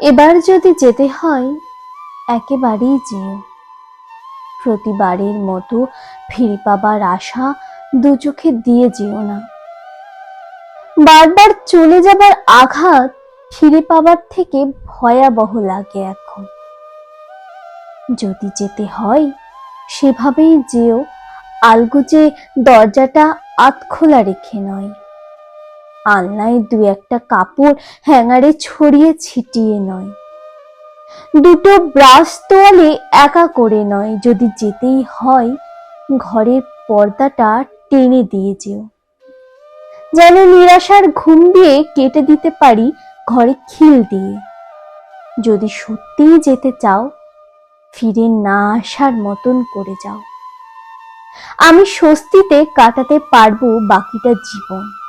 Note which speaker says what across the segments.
Speaker 1: এবার যদি যেতে হয়, একেবারেই যেও প্রতিবারের মতো ফিরে পাবার আশা দু চোখে দিয়ে যেও না। বারবার চলে যাবার আঘাত ফিরে পাবার থেকে ভয়াবহ লাগে এখন। যদি যেতে হয়, সেভাবেই যেও আলগুজে দরজাটা আতখোলা রেখে নয়। আলনায় দু একটা কাপড় হ্যাঙ্গারে ছড়িয়ে ছিটিয়ে নয়। দুটো ব্রাশ তোয়ালে একা করে নয়, যদি যেতেই হয় ঘরের পর্দাটা টেনে দিয়ে যেও। যেন নিরাশার ঘুম দিয়ে কেটে দিতে পারি ঘরে খিল দিয়ে। যদি সত্যিই যেতে চাও, ফিরে না আসার মতন করে যাও। আমি স্বস্তিতে কাটাতে পারব বাকিটা জীবন।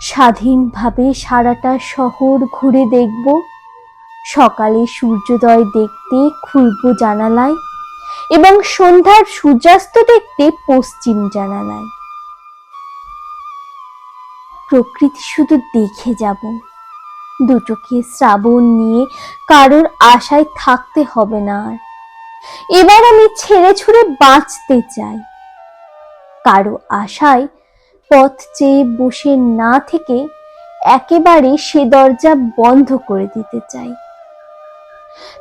Speaker 1: স্বাধীনভাবে সারাটা শহর ঘুরে দেখব। সকালে সূর্যোদয় দেখতে খুলব জানালায় এবং সন্ধ্যার সূর্যাস্ত দেখতে পশ্চিম জানালায়। প্রকৃতি শুধু দেখে যাব। দুটোকে শ্রাবণ নিয়ে কারোর আশায় থাকতে হবে না আর। এবার আমি ছেড়ে ছুড়ে বাঁচতে চাই। কারও আশায় পথ চেয়ে বসে না থেকে একেবারে সে দরজা বন্ধ করে দিতে চাই।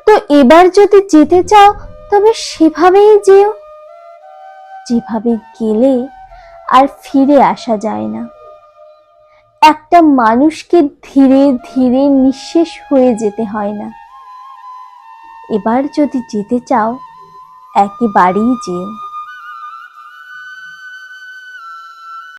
Speaker 1: তো এবার যদি যেতে চাও, তবে সেভাবেই যেও। যেভাবে গেলে আর ফিরে আসা যায় না। একটা মানুষকে ধীরে ধীরে নিঃশেষ হয়ে যেতে হয় না। এবার যদি যেতে চাও, একেবারেই যেও।